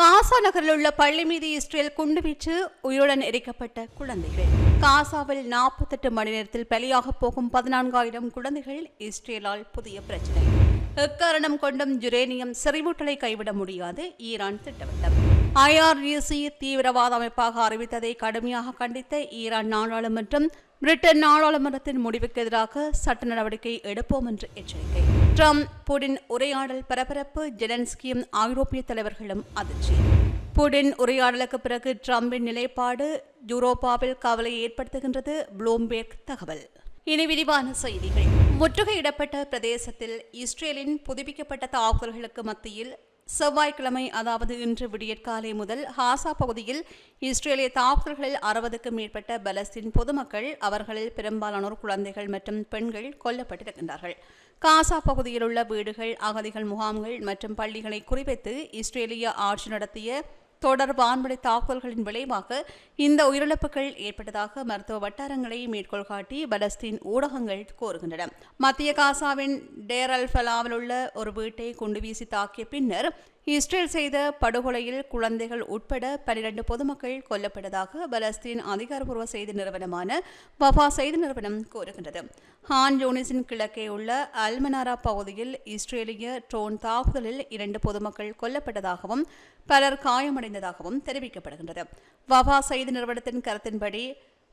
காசா நகரில் உள்ள பள்ளி மீது இஸ்ரேல் குண்டுவீச்சு உயிருடன் எரிக்கப்பட்ட குழந்தைகள். காசாவில் நாற்பத்தெட்டு மணி நேரத்தில் பலியாக போகும் பதினான்காயிரம் குழந்தைகள் இஸ்ரேலால் புதிய பிரச்சனை. எக்காரணம் கொண்டும் யுரேனியம் செறிவூட்டலை கைவிட முடியாது ஈரான் திட்டவட்டம். ஐஆர்இசி தீவிரவாத அமைப்பாக அறிவித்ததை கடுமையாக கண்டித்த ஈரான் நாடாளுமன்றம் பிரிட்டன் நாடாளுமன்றத்தின் முடிவுக்கு எதிராக சட்ட நடவடிக்கை எடுப்போம் என்று எச்சரிக்கை. ட்ரம்ப் புடின் உரையாடல் பரபரப்பு ஜெலன்ஸ்கியும் ஐரோப்பிய தலைவர்களும் அதிர்ச்சி. புடின் உரையாடலுக்கு பிறகு ட்ரம்பின் நிலைப்பாடு யூரோப்பாவில் கவலை ஏற்படுத்துகின்றது ப்ளூம்பேர்க் தகவல். இனி விரிவான செய்திகள். முற்றுகையிடப்பட்ட பிரதேசத்தில் இஸ்ரேலின் புதுப்பிக்கப்பட்ட தாக்குதல்களுக்கு மத்தியில் செவ்வாய்க்கிழமை அதாவது இன்று விடியற்காலை முதல் ஹாசா பகுதியில் இஸ்ரேலிய தாக்குதல்களில் அறுபதுக்கும் மேற்பட்ட பலஸ்தீன் பொதுமக்கள் அவர்களில் பெரும்பாலானோர் குழந்தைகள் மற்றும் பெண்கள் கொல்லப்பட்டிருக்கின்றார்கள். காசா பகுதியில் உள்ள வீடுகள் அகதிகள் முகாம்கள் மற்றும் பள்ளிகளை குறிவைத்து இஸ்ரேலிய ஆட்சி நடத்திய தொடர் வான்வழி தாக்குதல்களின் விளைவாக இந்த உயிரிழப்புகள் ஏற்பட்டதாக மருத்துவ வட்டாரங்களை மேற்கோள் காட்டி பலஸ்தீன் ஊடகங்கள் கோருகின்றன. மத்திய காசாவின் டேர் அல் ஃபலாவில் உள்ள ஒரு வீட்டை குண்டு வீசி தாக்கிய பின்னர் இஸ்ரேல் செய்த படுகொலையில் குழந்தைகள் உட்பட பனிரெண்டு பொதுமக்கள் கொல்லப்பட்டதாக பலஸ்தீன் அதிகாரப்பூர்வ செய்தி நிறுவனமான வஃபா செய்தி நிறுவனம் கூறுகின்றது. ஹான் யூனிஸின் கிழக்கே உள்ள அல்மனாரா பகுதியில் இஸ்ரேலிய ட்ரோன் தாக்குதலில் இரண்டு பொதுமக்கள் கொல்லப்பட்டதாகவும் பலர் அடைந்ததாகவும் தெரிவிக்கப்படுகின்றது. வபா செய்தி நிறுவனத்தின் கருத்தின்படி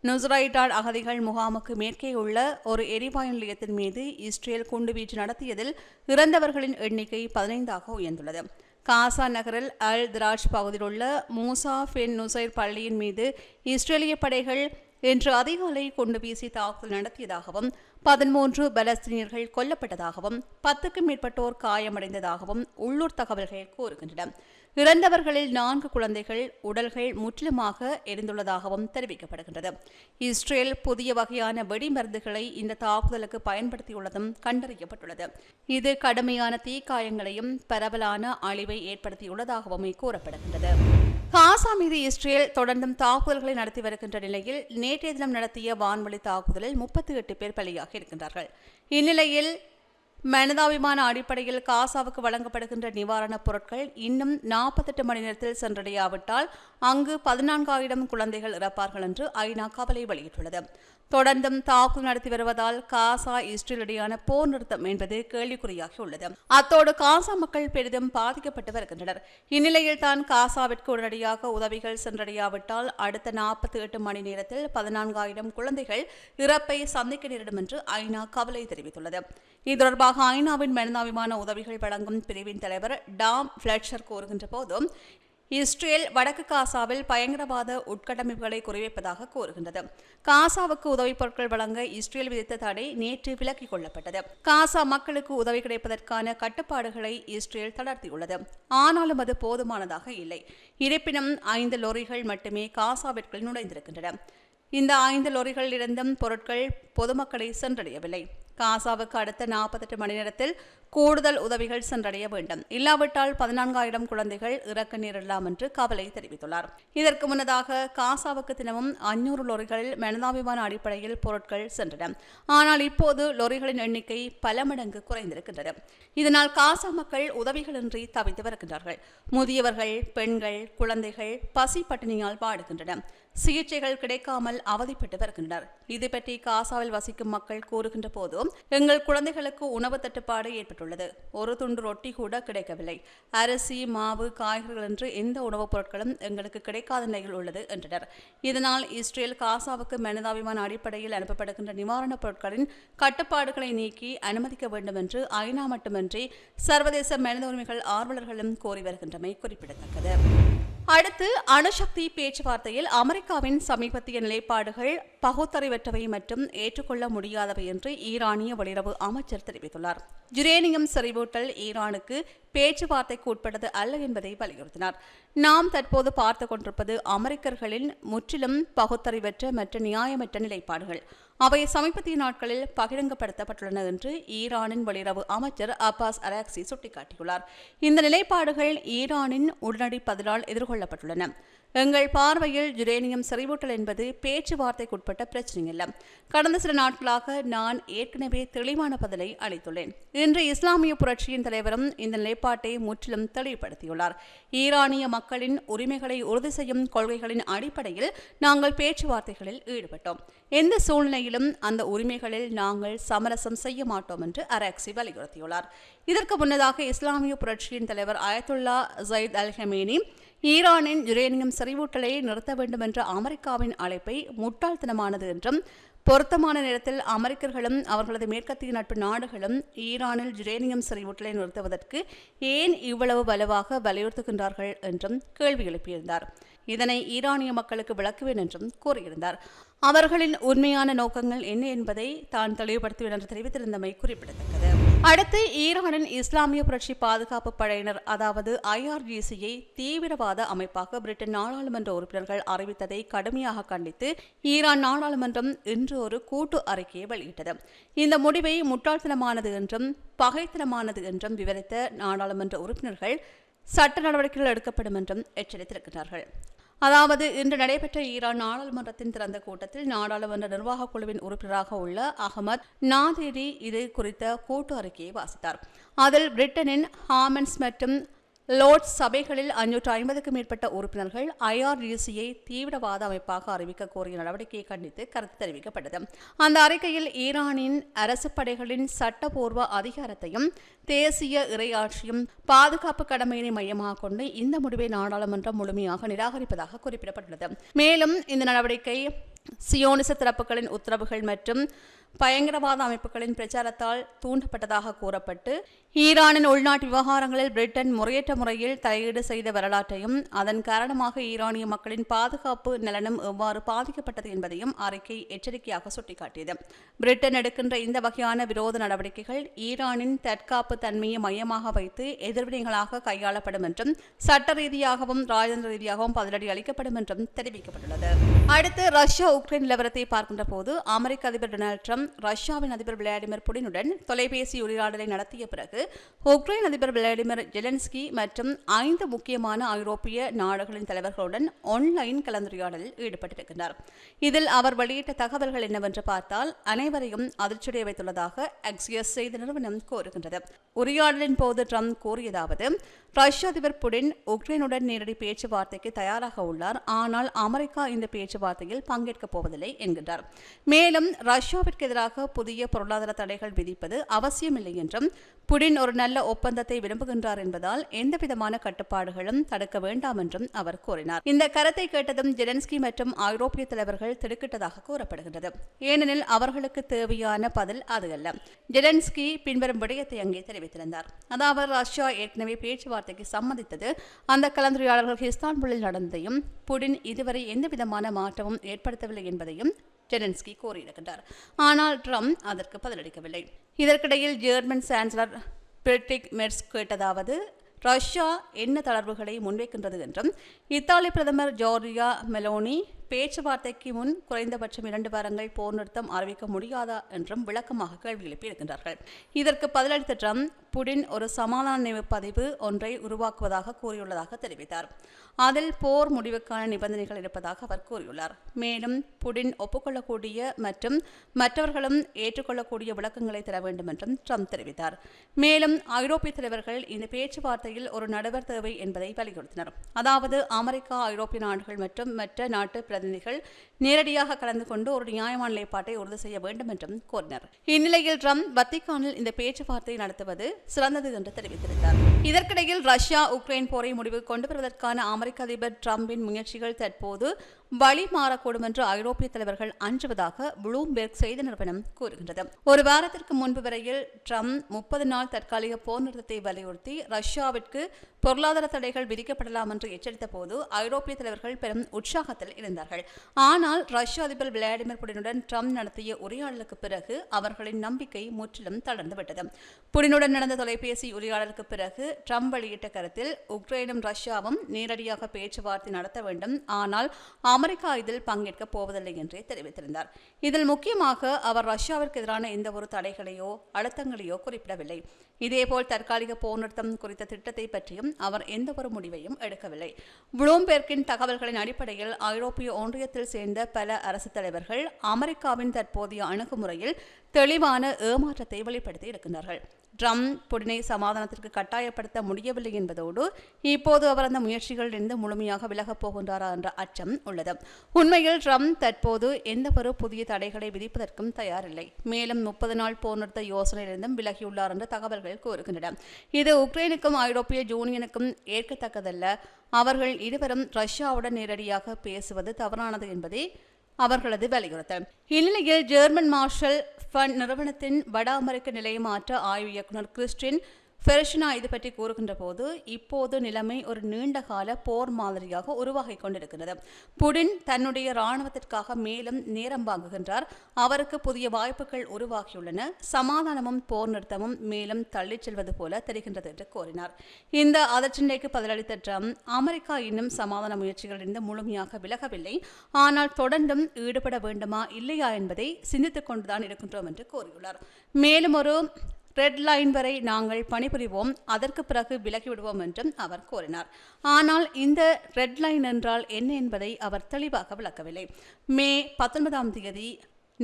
நுஸ்ரைட்டால் அகதிகள் முகாமுக்கு மேற்கே உள்ள ஒரு எரிவாயு நிலையத்தின் மீது இஸ்ரேல் குண்டுவீச்சு நடத்தியதில் இறந்தவர்களின் எண்ணிக்கை பதினைந்தாக உயர்ந்துள்ளது. காசா நகரில் அல் திராஜ் பகுதியில் உள்ள மூசா ஃபென் நுசைர் பள்ளியின் மீது இஸ்ரேலிய படைகள் இன்று அதிகாலை கொண்டு வீசி தாக்குதல் நடத்தியதாகவும் பதிமூன்று பலஸ்தீனியர்கள் கொல்லப்பட்டதாகவும் பத்துக்கும் மேற்பட்டோர் காயமடைந்ததாகவும் உள்ளூர் தகவல்கள் கூறுகின்றன. இறந்தவர்களில் நான்கு குழந்தைகள் உடல்கள் முற்றிலுமாக எரிந்துள்ளதாகவும் தெரிவிக்கப்படுகின்றது. இஸ்ரேல் புதிய வகையான வெடிமருந்துகளை இந்த தாக்குதலுக்கு பயன்படுத்தியுள்ளதும் கண்டறியப்பட்டுள்ளது. இது கடுமையான தீக்காயங்களையும் பரவலான அழிவை ஏற்படுத்தியுள்ளதாகவும் கூறப்படுகின்றது. காசா மீது இஸ்ரேல் தொடர்ந்தும் தாக்குதல்களை நடத்தி வருகின்ற நிலையில் நேற்றைய தினம் நடத்திய வான்வழி தாக்குதலில் முப்பத்தி எட்டு பேர் பலியாக இருக்கின்றார்கள். இந்நிலையில் மனிதாபிமான அடிப்படையில் காசாவுக்கு வழங்கப்படுகின்ற நிவாரணப் பொருட்கள் இன்னும் நாற்பத்தெட்டு மணி நேரத்தில் சென்றடையாவிட்டால் அங்கு பதினான்காயிரம் குழந்தைகள் இறப்பார்கள் என்று ஐநா கவலை வெளியிட்டுள்ளது. தொடர்ந்தும் தாக்குதல் நடத்தி வருவதால் காசா இஸ்ரேல் இடையான போர் நிறுத்தம் என்பது கேள்விக்குறியாகி உள்ளது. அத்தோடு காசா மக்கள் பெரிதும் பாதிக்கப்பட்டு வருகின்றனர். இந்நிலையில் தான் காசாவிற்கு உடனடியாக உதவிகள் சென்றடையாவிட்டால் அடுத்த நாற்பத்தி எட்டு மணி நேரத்தில் பதினான்காயிரம் குழந்தைகள் இறப்பை சந்திக்க நேரிடும் என்று ஐநா கவலை தெரிவித்துள்ளது. இது தொடர்பாக ஐநாவின் மனிதாபிமான உதவிகள் வழங்கும் பிரிவின் தலைவர் டாம் பிளட்சர் கூறுகின்ற போதும் இஸ்ரேல் வடக்கு காசாவில் பயங்கரவாத உட்கட்டமைப்புகளை குறிவைப்பதாக கூறுகின்றது. காசாவுக்கு உதவிப் பொருட்கள் வழங்க இஸ்ரேல் விதித்த தடை நேற்று விலக்கிக் கொள்ளப்பட்டது. காசா மக்களுக்கு உதவி கிடைப்பதற்கான கட்டுப்பாடுகளை இஸ்ரேல் தளர்த்தியுள்ளது. ஆனாலும் அது போதுமானதாக இல்லை. இருப்பினும் ஐந்து லொரிகள் மட்டுமே காசாவிற்குள் நுழைந்திருக்கின்றன. இந்த ஐந்து லொரிகளிலிருந்தும் பொருட்கள் பொதுமக்களை சென்றடையவில்லை. காசாவுக்கு அடுத்த நாற்பத்தெட்டு மணி நேரத்தில் கூடுதல் உதவிகள் சென்றடைய வேண்டும். இல்லாவிட்டால் பதினான்காயிரம் குழந்தைகள் இறக்க நேரிடலாம் என்று கவலை தெரிவித்துள்ளார். இதற்கு முன்னதாக காசாவுக்கு தினமும் அஞ்சூறு லொரிகளில் மனிதாபிமான அடிப்படையில் பொருட்கள் சென்றன. ஆனால் இப்போது லொரிகளின் எண்ணிக்கை பல மடங்கு குறைந்திருக்கின்றது. இதனால் காசா மக்கள் உதவிகளின்றி தவித்து வருகின்றார்கள். முதியவர்கள் பெண்கள் குழந்தைகள் பசி பட்டினியால் வாடுகின்றனர் சிகிச்சைகள் கிடைக்காமல் அவதிப்பட்டு வருகின்றனர். இது பற்றி காசாவில் வசிக்கும் மக்கள் கூறுகின்ற போதும். எங்கள் குழந்தைகளுக்கு உணவு தட்டுப்பாடு ஏற்பட்டுள்ளது. ஒரு துண்டு ரொட்டி கூட கிடைக்கவில்லை. அரிசி மாவு காய்கறிகள் என்று எந்த உணவுப் பொருட்களும் எங்களுக்கு கிடைக்காத நிலையில் உள்ளது என்றனர். இதனால் இஸ்ரேல் காசாவுக்கு மனிதாபிமான அடிப்படையில் அனுப்பப்படுகின்ற நிவாரணப் பொருட்களின் கட்டுப்பாடுகளை நீக்கி அனுமதிக்க வேண்டும் என்று ஐநா மட்டுமின்றி சர்வதேச மனித உரிமைகள் ஆர்வலர்களும் கோரி வருகின்றமை குறிப்பிடத்தக்கது. அடுத்து அணுசக்தி பேச்சுவார்த்தையில் அமெரிக்காவின் சமீபத்திய நிலைப்பாடுகள் பகுத்தறிவற்றவை மற்றும் ஏற்றுக்கொள்ள முடியாதவை என்று ஈரானிய வெளியுறவு அமைச்சர் தெரிவித்துள்ளார். யுரேனியம் செறிவூட்டல் ஈரானுக்கு பேச்சுவார்த்தைக்கு உட்பட்டது அல்ல என்பதை வலியுறுத்தினார். நாம் தற்போது பார்த்து கொண்டிருப்பது அமெரிக்கர்களின் முற்றிலும் பகுத்தறிவற்ற மற்றும் நியாயமற்ற நிலைப்பாடுகள். அவை சமீபத்திய நாட்களில் பகிரங்கப்படுத்தப்பட்டுள்ளன என்று ஈரானின் வெளியுறவு அமைச்சர் அப்பாஸ் அராக்சி சுட்டிக்காட்டியுள்ளார். இந்த நிலைப்பாடுகள் ஈரானின் உடனடி பதிலால் எதிர்கொள்ளப்பட்டுள்ளன. எங்கள் பார்வையில் யுரேனியம் செறிவூட்டல் என்பது பேச்சுவார்த்தைக்குட்பட்ட பிரச்சனை அல்ல கடந்த சில நாட்களாக நான் ஏற்கனவே தெளிவான பதிலை அளித்துள்ளேன். இன்று இஸ்லாமிய புரட்சியின் தலைவரும் இந்த நிலைப்பாட்டை முற்றிலும் தெளிவுபடுத்தியுள்ளார். ஈரானிய மக்களின் உரிமைகளை உறுதி செய்யும் கொள்கைகளின் அடிப்படையில் நாங்கள் பேச்சுவார்த்தைகளில் ஈடுபட்டோம். எந்த சூழ்நிலையிலும் அந்த உரிமைகளில் நாங்கள் சமரசம் செய்ய மாட்டோம் என்று அரக்சி வலியுறுத்தியுள்ளார். இதற்கு முன்னதாக இஸ்லாமிய புரட்சியின் தலைவர் அயத்துல்லா ஜயித் அல் ஹமேனி ஈரானின் யுரேனியம் செறிவூட்டலை நிறுத்த வேண்டும் என்ற அமெரிக்காவின் அழைப்பை முட்டாள்தனமானது என்றும் பொருத்தமான நேரத்தில் அமெரிக்கர்களும் அவர்களது மேற்கத்திய நட்பு நாடுகளும் ஈரானில் யுரேனியம் செறிவூட்டலை நிறுத்துவதற்கு ஏன் இவ்வளவு வலுவாக வலியுறுத்துகின்றார்கள் என்றும் கேள்வி எழுப்பியிருந்தார். இதனை ஈரானிய மக்களுக்கு விளக்குவேன் என்றும் கூறியிருந்தார். அவர்களின் உண்மையான நோக்கங்கள் என்ன என்பதை தான் தெளிவுபடுத்துவேன் என்று தெரிவித்திருந்தமை குறிப்பிடத்தக்கது. அடுத்து ஈரானின் இஸ்லாமிய புரட்சி பாதுகாப்பு படையினர் அதாவது ஐஆர்ஜிசியை தீவிரவாத அமைப்பாக பிரிட்டன் நாடாளுமன்ற உறுப்பினர்கள் அறிவித்ததை கடுமையாக கண்டித்து ஈரான் நாடாளுமன்றம் இன்று ஒரு கூட்டு அறிக்கையை வெளியிட்டது. இந்த முடிவை முட்டாள்தனமானது என்றும் பகைத்தனமானது என்றும் விவரித்த நாடாளுமன்ற உறுப்பினர்கள் சட்ட நடவடிக்கைகள் எடுக்கப்படும் என்றும் எச்சரித்திருக்கிறார்கள். அதாவது இன்று நடைபெற்ற ஈரான் நாடாளுமன்றத்தின் திறந்த கூட்டத்தில் நாடாளுமன்ற நிர்வாகக் குழுவின் உறுப்பினராக உள்ள அகமது நாதேரி இது குறித்த கூட்டு அறிக்கையை வாசித்தார். அதில் பிரிட்டனின் ஹாமன்ஸ் மற்றும் லோர்ட்ஸ் சபைகளில் அஞ்சூற்று ஐம்பதுக்கும் மேற்பட்ட உறுப்பினர்கள் ஐஆர்டிசியை தீவிரவாத அமைப்பாக அறிவிக்க கோரிய நடவடிக்கையை கண்டித்து கருத்து தெரிவிக்கப்பட்டது. அந்த அறிக்கையில் ஈரானின் அரசு படைகளின் சட்டபூர்வ அதிகாரத்தையும் தேசிய இறையாட்சியும் பாதுகாப்பு கடமையினை மையமாக கொண்டு இந்த முடிவை நாடாளுமன்றம் முழுமையாக நிராகரிப்பதாக குறிப்பிடப்பட்டுள்ளது. மேலும் இந்த நடவடிக்கை சியோனிச தரப்புகளின் உத்தரவுகள் மற்றும் பயங்கரவாத அமைப்புகளின் பிரச்சாரத்தால் தூண்டப்பட்டதாக கூறப்பட்டு ஈரானின் உள்நாட்டு விவகாரங்களில் பிரிட்டன் முறையற்ற முறையில் தலையீடு செய்த வரலாற்றையும் அதன் காரணமாக ஈரானிய மக்களின் பாதுகாப்பு நலனும் எவ்வாறு பாதிக்கப்பட்டது என்பதையும் அறிக்கை எச்சரிக்கையாக சுட்டிக்காட்டியது. பிரிட்டன் எடுக்கின்ற இந்த வகையான விரோத நடவடிக்கைகள் ஈரானின் தற்காப்பு தன்மையை மையமாக வைத்து எதிர்வினைகளாக கையாளப்படும் என்றும் சட்ட ரீதியாகவும் ராஜதந்திர ரீதியாகவும் பதிலடி அளிக்கப்படும் என்றும் தெரிவிக்கப்பட்டுள்ளது. அடுத்து ரஷ்யா உக்ரைன் நிலவரத்தை பார்க்கின்ற போது அமெரிக்க அதிபர் டொனால்டு ட்ரம்ப் ரஷ்யாவின் அதிபர் விளாடிமிர் புடினுடன் தொலைபேசி உரையாடலை நடத்திய பிறகு உக்ரைன் அதிபர் விளாடிமிர் ஜெலன்ஸ்கி மற்றும் ஐந்து முக்கியமான ஐரோப்பிய நாடுகளின் தலைவர்களுடன் ஆன்லைன் கலந்துரையாடலில் ஈடுபட்டிருக்கிறார் இதில் அவர் வெளியிட்ட தகவல்கள் என்னவென்று பார்த்தால் அனைவரையும் அதிர்ச்சியடைய வைத்துள்ளதாக எக்ஸியஸ் செய்தி நிறுவனம் கோருகின்றது உரையாடலின் போது ட்ரம்ப் கூறியதாவது ரஷ்ய அதிபர் புடின் உக்ரைனுடன் நேரடி பேச்சுவார்த்தைக்கு தயாராக உள்ளார். ஆனால் அமெரிக்கா இந்த பேச்சுவார்த்தை பேச்சுவார்த்தையில் பங்கேற்கப் போவதில்லை என்கிறார் மேலும் ரஷ்யாவிற்கு எதிராக புதிய பொருளாதார தடைகள் விதிப்பது அவசியமில்லை என்றும் புடின் ஒரு நல்ல ஒப்பந்தத்தை விரும்புகின்றார் என்பதால் எந்தவிதமான கட்டுப்பாடுகளும் தடுக்க வேண்டாம் என்றும் அவர் கூறினார். இந்த கருத்தை கேட்டதும் ஜெலன்ஸ்கி மற்றும் ஐரோப்பிய தலைவர்கள் திடுக்கிட்டதாக கூறப்படுகின்றது. ஏனெனில் அவர்களுக்கு தேவையான பதில் அது அல்ல. ஜெலன்ஸ்கி பின்வரும் விடயத்தை அங்கே தெரிவித்திருந்தார். அதாவது ரஷ்யா ஏற்கனவே பேச்சுவார்த்தைக்கு சம்மதித்தது அந்த கலந்துரையாடல்கள் இஸ்தான்புல்லில் நடந்ததையும் புடின் இதுவரை எந்தவிதமான மாற்றமும் ஏற்படுத்தவில்லை என்பதையும் ஜெலன்ஸ்கி கூறியிருக்கின்றார். ஆனால் ட்ரம்ப் அதற்கு பதிலளிக்கவில்லை. இதற்கிடையில் ஜெர்மன் சான்சலர் பிரிட்டிக் மெர்ஸ் கேட்டதாவது ரஷ்யா என்ன தளர்வுகளை முன்வைக்கின்றது என்றும் இத்தாலி பிரதமர் ஜோர்ஜியா மெலோனி பேச்சுவார்த்தைக்கு முன் குறைந்தபட்சம் இரண்டு வாரங்கள் போர் நிறுத்தம் அறிவிக்க முடியாதா என்றும் விளக்கமாக கேள்வி எழுப்பியிருக்கின்றார்கள் இதற்கு பதிலளித்த ட்ரம்ப் புடின் ஒரு சமாதான நினைவு பதிவு ஒன்றை உருவாக்குவதாக கூறியுள்ளதாக தெரிவித்தார். அதில் போர் முடிவுக்கான நிபந்தனைகள் இருப்பதாக அவர் கூறியுள்ளார். மேலும் புடின் ஒப்புக்கொள்ளக்கூடிய மற்றும் மற்றவர்களும் ஏற்றுக்கொள்ளக்கூடிய விளக்கங்களை தர வேண்டும் என்றும் ட்ரம்ப் தெரிவித்தார். மேலும் ஐரோப்பிய தலைவர்கள் இந்த பேச்சுவார்த்தையில் ஒரு நடுவர் தேவை என்பதை வலியுறுத்தினர். அதாவது அமெரிக்கா ஐரோப்பிய நாடுகள் மற்றும் மற்ற நாட்டு பிரதிநிதிகள் நேரடியாக கலந்து கொண்டு ஒரு நியாயமான நிலைப்பாட்டை உறுதி செய்ய வேண்டும் என்றும் கோரினர். இந்நிலையில் ட்ரம்ப் வத்திக்கானில் இந்த பேச்சுவார்த்தை நடத்துவது சிறந்தது என்று தெரிவித்திருந்தார். இதற்கிடையில் ரஷ்யா உக்ரைன் போரை முடிவுக்கு கொண்டு வருவதற்கான அமெரிக்க அதிபர் டிரம்பின் முயற்சிகள் தற்போது வழி மாறக்கூடும் என்று ஐரோப்பிய தலைவர்கள் அஞ்சுவதாக ப்ளூம்பெர்க் செய்தி நிறுவனம் கூறுகின்றது. ஒரு வாரத்திற்கு முன்பு வரையில் ட்ரம்ப் முப்பது நாள் தற்காலிக போர் நிறுத்தத்தை வலியுறுத்தி ரஷ்யாவிற்கு பொருளாதார தடைகள் விதிக்கப்படலாம் என்று எச்சரித்த போது ஐரோப்பிய தலைவர்கள் பெரும் உற்சாகத்தில் இருந்தார்கள். ஆனால் ரஷ்ய அதிபர் விளாடிமிர் புடினுடன் ட்ரம்ப் நடத்திய உரையாடலுக்கு பிறகு அவர்களின் நம்பிக்கை முற்றிலும் தளர்ந்துவிட்டது. புடினுடன் நடந்த தொலைபேசி உரையாடலுக்கு பிறகு ட்ரம்ப் வெளியிட்ட கருத்தில் உக்ரைனும் ரஷ்யாவும் நேரடியாக பேச்சுவார்த்தை நடத்த வேண்டும். ஆனால் அமெரிக்கா இதில் பங்கேற்கப் போவதில்லை என்றே தெரிவித்திருந்தார். இதில் முக்கியமாக அவர் ரஷ்யாவிற்கு எதிரான எந்த ஒரு தடைகளையோ அழுத்தங்களையோ குறிப்பிடவில்லை. இதேபோல் தற்காலிக போர் நிறுத்தம் குறித்த திட்டத்தை பற்றியும் அவர் எந்த ஒரு முடிவையும் எடுக்கவில்லை. ப்ளூம்பெர்க்கின் தகவல்களின் அடிப்படையில் ஐரோப்பிய ஒன்றியத்தில் சேர்ந்த பல அரசு தலைவர்கள் அமெரிக்காவின் தற்போதைய அணுகுமுறையில் தெளிவான ஏமாற்றத்தை வெளிப்படுத்தி இருக்கின்றார்கள். ட்ரம்ப் புடினை சமாதானத்திற்கு கட்டாயப்படுத்த முடியவில்லை என்பதோடு இப்போது அவர் அந்த முயற்சிகளிலிருந்து முழுமையாக விலகப் போகின்றாரா என்ற அச்சம் உள்ளது. உண்மையில் ட்ரம்ப் தற்போது எந்த ஒரு புதிய தடைகளை விதிப்பதற்கும் தயாரில்லை. மேலும் முப்பது நாள் போர் நிறுத்த யோசனையிலிருந்தும் விலகியுள்ளார் என்ற தகவல்கள் கூறுகின்றன. இது உக்ரைனுக்கும் ஐரோப்பிய யூனியனுக்கும் ஏற்கத்தக்கதல்ல. அவர்கள் இருவரும் ரஷ்யாவுடன் நேரடியாக பேசுவது தவறானது என்பதே அவர்களது வலியுறுத்தல். இந்நிலையில் ஜெர்மன் மார்ஷல் ஃபண்ட் நிறுவனத்தின் வட அமெரிக்க நிலையமாற்ற ஆய்வு இயக்குநர் கிறிஸ்டின் ஃபெர்ஷனா இது பற்றி கூறுகின்ற போது இப்போது நிலைமை ஒரு நீண்ட கால போர் மாதிரியாக உருவாகி கொண்டிருக்கிறது. புடின் தன்னுடைய இராணுவத்திற்காக மேலும் நேரம் வாங்குகின்றார். அவருக்கு புதிய வாய்ப்புகள் உருவாகியுள்ளன. சமாதானமும் போர் நிறுத்தமும் மேலும் தள்ளிச் செல்வது போல தெரிகின்றது என்று கூறினார். இந்த அதற்றினைக்கு பதிலளித்த ட்ரம்ப் அமெரிக்கா இன்னும் சமாதான முயற்சிகளிலிருந்து முழுமையாக விலகவில்லை. ஆனால் தொடர்ந்தும் ஈடுபட வேண்டுமா இல்லையா என்பதை சிந்தித்துக் கொண்டுதான் இருக்கின்றோம் என்று கூறியுள்ளார். மேலும் ஒரு ரெட் லைன் வரை நாங்கள் பணிபுரிவோம். அதற்கு பிறகு விலகிவிடுவோம் என்றும் அவர் கூறினார். ஆனால் இந்த ரெட் லைன் என்றால் என்ன என்பதை அவர் தெளிவாக விளக்கவில்லை. மே பத்தொன்பதாம் தேதி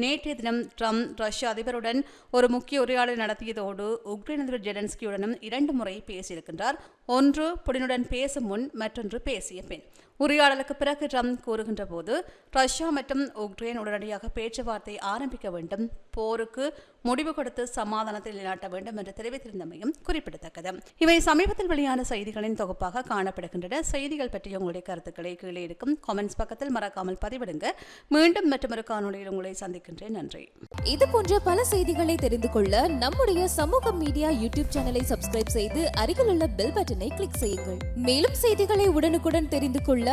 நேற்றைய தினம் ட்ரம்ப் ரஷ்ய அதிபருடன் ஒரு முக்கிய உரையாடல் நடத்தியதோடு உக்ரைன் அதிபர் ஜெலன்ஸ்கியுடனும் இரண்டு முறை பேசியிருக்கின்றார். ஒன்று புடினுடன் பேசும் முன் மற்றொன்று பேசிய பின். உரையாடலுக்கு பிறகு ட்ரம்ப் கூறுகின்ற போது ரஷ்யா மற்றும் உக்ரைன் உடனடியாக பேச்சுவார்த்தை ஆரம்பிக்க வேண்டும் போருக்கு முடிவு கொடுத்து சமாதானத்தை நிலைநாட்ட வேண்டும் என்று தெரிவித்திருந்தமையும் குறிப்பிடத்தக்கது. இவை சமீபத்தில் வெளியான செய்திகளின் தொகுப்பாக காணப்படுகின்றன. செய்திகள் பற்றிய உங்களுடைய கருத்துக்களை கீழே இருக்கும் கமெண்ட்ஸ் பக்கத்தில் மறக்காமல் பதிவிடுங்க. மீண்டும் மற்றொரு காணொலியில் உங்களை சந்திக்கின்றேன். நன்றி. இது போன்ற பல செய்திகளை தெரிந்து கொள்ள நம்முடைய சமூக மீடியா யூடியூப் சேனலை சப்ஸ்கிரைப் செய்து அருகிலுள்ள பெல் பட்டனை கிளிக் செய்யுங்கள். மேலும் செய்திகளை உடனுக்குடன் தெரிந்து கொள்ள